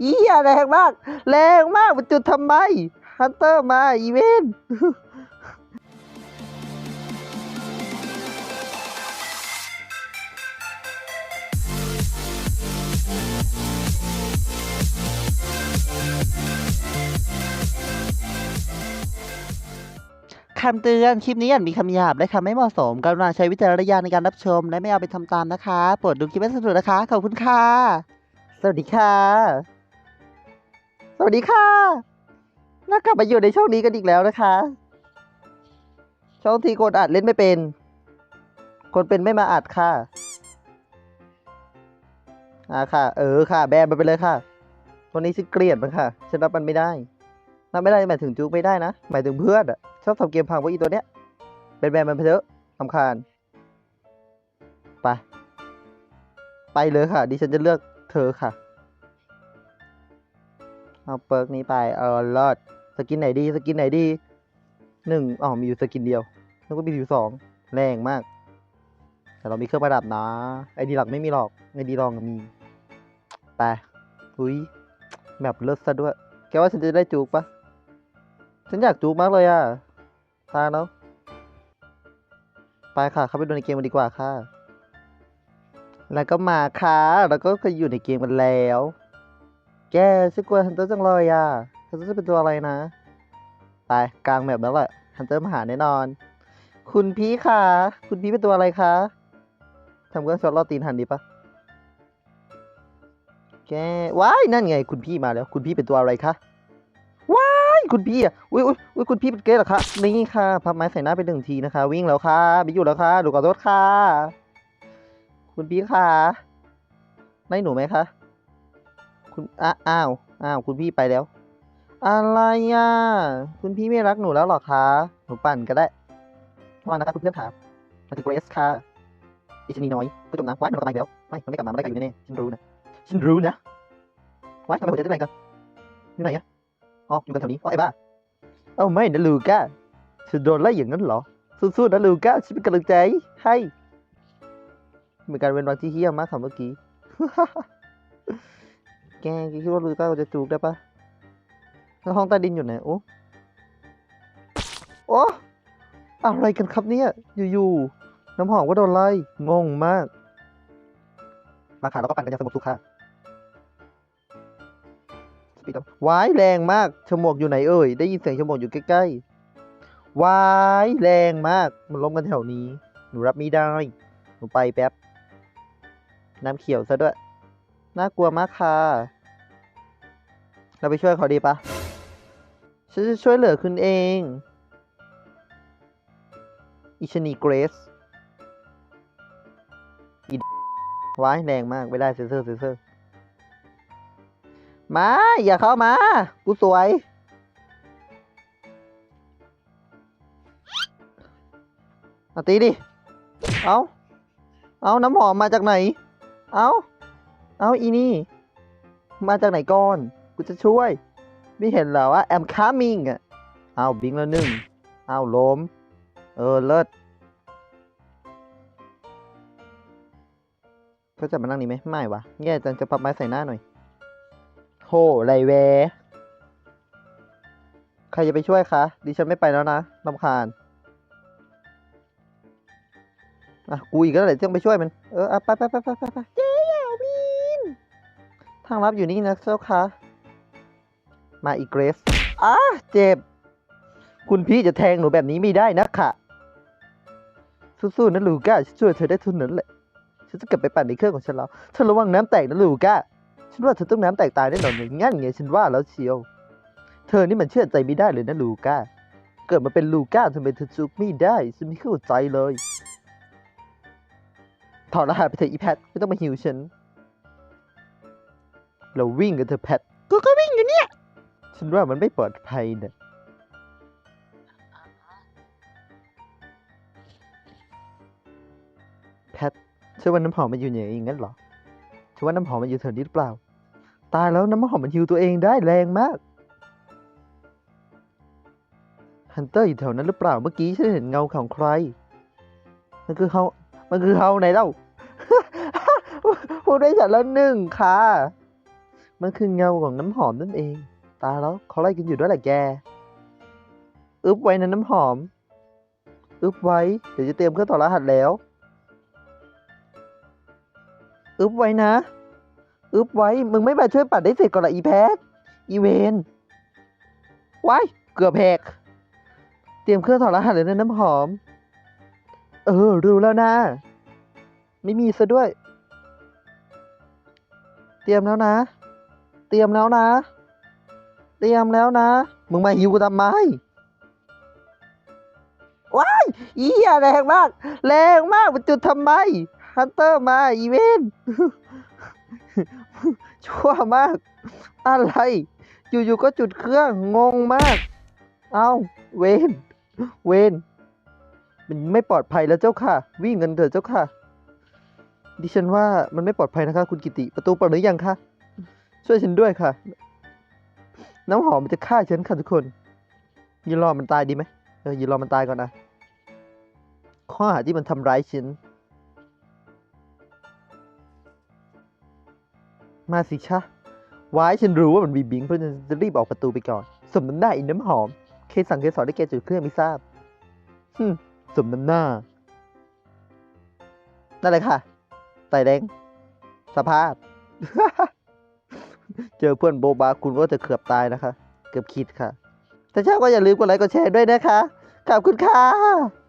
อีเหี้ยแรงมาก แรงมากมันจุดทำไม ฮันเตอร์มา อีเวนคำเตือน คลิปนี้อาจมีคำหยาบและคำไม่เหมาะสมกรุณาใช้วิจารณญาณในการรับชม และไม่เอาไปทำตามนะคะ โปรดดูคลิปให้สนุกนะคะ ขอบคุณค่ะ สวัสดีค่ะ สวัสดีค่ะน่ากลับมาอยู่ในช่องนี้กันอีกแล้วนะคะ ช่องที่คนอัดเล่นไม่เป็น คนเป็นไม่มาอัดค่ะ อ่าค่ะ เออค่ะ แบนมันไปเลยค่ะ วันนี้ฉันเกลียดมันค่ะ ฉันรับมันไม่ได้รับไม่ได้หมายถึงจุกไม่ได้นะ หมายถึงเพื่อนอะชอบทำเกมพังเพราะอีตัวเนี้ย เป็นแบนมันไปเถอะทำคาญ ไป ไปเลยค่ะ ดิฉันจะเลือกเธอค่ะ เอาเปิร์กนี้ไปเออเลิศสกินไหนดีสกินไหนดีหนึ่งอ๋อมีอยู่สกินเดียวแล้วก็มีอยู่สองแรงมาก แต่เรามีเครื่องประดับนะ ไอดีหลักไม่มีหรอกไอดีรองมีไปอุ้ยแบบเลิศซะด้วย แกว่าฉันจะได้จูกปะฉันอยากจูกมากเลยอะตายแล้วไปค่ะ เข้าไปดูในเกมกันดีกว่าค่ะ แล้วก็มาค่ะ แล้วก็เคยอยู่ในเกมกันแล้ว แกฉันกลัวฮันเตอร์จังเลยอะฮันเตอร์จะเป็นตัวอะไรนะไปกลางแบบนั้นแหละฮันเตอร์มาหาแน่นอน คุณพี่ค่ะ คุณพี่เป็นตัวอะไรคะทำเครื่องช็อตลอดตีนทันดีปะแกว้ายนั่นไง คุณพี่มาแล้ว คุณพี่เป็นตัวอะไรคะว้ายคุณพี่อะอุ้ยอุ้ยอุ้ยคุณพี่เป็นเกย์เหรอคะนี่ค่ะพับไม้ใส่หน้าไปหนึ่งทีนะคะ วิ่งแล้วค่ะไปอยู่แล้วค่ะดูขอโทษค่ะ คุณพี่ค่ะได้หนูไหมคะ คุณอ้าวอ้าวคุณพี่ไปแล้ว อะไรอะคุณพี่ไม่รักหนูแล้วหรอคะหนูปั่นก็ได้ทวันนะครับคุณเพื่อนครับมาถึงเกรสค่ะอิชนีน้อยก็จมน้ำว้ายมันกลับมาอีกแล้วไม่มันไม่กลับมามันได้กลับอยู่แน่ๆฉันรู้นะฉันรู้นะว้ายทำไมหัวใจเต้นแรงกันอยู่ไหนอะอ๋ออยู่กันแถวนี้อ๋อไอ้บ้าเอ้าไม่นะลูก้าฉันโดนไล่อย่างนั้นเหรอสู้ๆนะลูก้าฉันเป็นกำลังใจให้เป็นการเว้นวรรคที่เฮี้ยมากค่ะเมื่อกี้ แกคิดว่าลูก้าจะจูบได้ปะแล้วห้องใต้ดินอยู่ไหน โอ้ โอ้อะไรกันครับเนี่ย อยู่ๆ น้ำหอมก็โดนไล่ งงมาก มาค่ะแล้วก็ปั่นกันอย่างสงบสุขค่ะสปีดวายแรงมากฉมวกอยู่ไหนเอ่ย ได้ยินเสียงฉมวกอยู่ใกล้ๆวายแรงมาก มันล้มกันแถวนี้ หนูรับไม่ได้ หนูไปแป๊บ น้ำเขียวซะด้วย น่ากลัวมากค่ะ เราไปช่วยเขาดีปะฉันจะช่วยเหลือคุณเอง อิชนีเกรสอีว้ายแรงมาก ไม่ได้เซนเซอร์เซนเซอร์ มา อย่าเข้ามา กูสวยเอาตีดิ เอาเอาน้ำหอมมาจากไหน เอาเอาอีนี่ มาจากไหนก่อน กูจะช่วย ไม่เห็นเหรอว่า I'm coming อะเอาบิงแล้วหนึ่งเอาล้ม เออ เลิศก็จะมานั่งนี่ไหมไม่วะแย่จังจะพับไม้ใส่หน้าหน่อยโธ่ไรแวใครจะไปช่วยคะดิฉันไม่ไปแล้วนะลำคาญอะกูอีกแล้วแหละต้องไปช่วยมัน เอออะไปไปไปไปไปไปเจ๊ยาวินทางลับอยู่นี่นะเจ้าคะ มาอีกเกรสอะเจ็บ คุณพี่จะแทงหนูแบบนี้ไม่ได้นะค่ะ สู้ๆนะลูก้าช่วยเธอได้ทุนนั้นแหละ ฉันจะกลับไปปั่นในเครื่องของฉันแล้วเธอระวังน้ำแตกนะลูก้า ฉันว่าเธอต้องน้ำแตกตายแน่นอนอย่างงั้นไงฉันว่าแล้วเชียว เธอนี่มันเชื่อใจไม่ได้เลยนะลูก้า เกิดมาเป็นลูก้าทำไมเธอจุกไม่ได้ฉันไม่เข้าใจเลยถอดรหัสไปเถอะอีแพทไม่ต้องมาหิวฉัน เราวิ่งกันเถอะแพท กูก็วิ่งอยู่เนี่ย ฉันว่ามันไม่ปลอดภัยนะแพทเชื่อว่าน้ำหอมมันอยู่อย่างนั้นเหรอเชื่อว่าน้ำหอมมันอยู่แถวนี้หรือเปล่า ตายแล้วน้ำหอมมันฮิวตัวเองได้แรงมากฮันเตอร์อยู่แถวนั้นหรือเปล่าเมื่อกี้ฉันเห็นเงาของใคร มันคือเขามันคือเขาไหนเล่าพูดได้ฉันแล้วหนึ่งค่ะ มันคือเงาของน้ำหอมนั่นเอง ตาแล้วเขาไล่กันอยู่ด้วยแหละแก อึบไว้นะน้ำหอม อึบไว้ เดี๋ยวจะเตรียมเครื่องต่อรหัสแล้ว อึบไว้นะ อึบไว้ มึงไม่มาช่วยปัดได้เสร็จก่อนละอีแพทอีเวนไว้เกือบแหกเตรียมเครื่องถอดรหัสเลยนะน้ำหอม เออ รู้แล้วนะ ไม่มีซะด้วย เตรียมแล้วนะ เตรียมแล้วนะ เตรียมแล้วนะ มึงมาหิวกูทำไม ว้ายอีเหี้ยแรงมาก แรงมากมันจุดทำไม ฮันเตอร์มาอีเวนชั่วมาก อะไร อยู่ๆก็จุดเครื่อง งงมาก เอาเวนเวนมันไม่ปลอดภัยแล้วเจ้าค่ะ วิ่งกันเถอะเจ้าค่ะ ดิฉันว่ามันไม่ปลอดภัยนะคะ คุณกิติ ประตูเปิดหรือยังคะ ช่วยฉันด้วยค่ะ น้ำหอมมันจะฆ่าฉันค่ะทุกคนยืนรอมันตายดีไหมเออยืนรอมันตายก่อนนะ ข้อหาที่มันทำร้ายฉันมาสิชะวายฉันรู้ว่ามันมีบิงเพราะฉันจะรีบออกประตูไปก่อน สมน้ำหน้าอินน้ำหอม เคสั่งเคสอนได้แกจุดเครื่องไม่ทราบฮึสมน้ำหน้า นั่นเลยค่ะไตแดงสภาพ เจอเพื่อนโบบาคุณก็จะเกือบตายนะคะ เกือบคิดค่ะ แต่เช้าก็อย่าลืมกดไลค์กดแชร์ด้วยนะคะ ขอบคุณค่ะ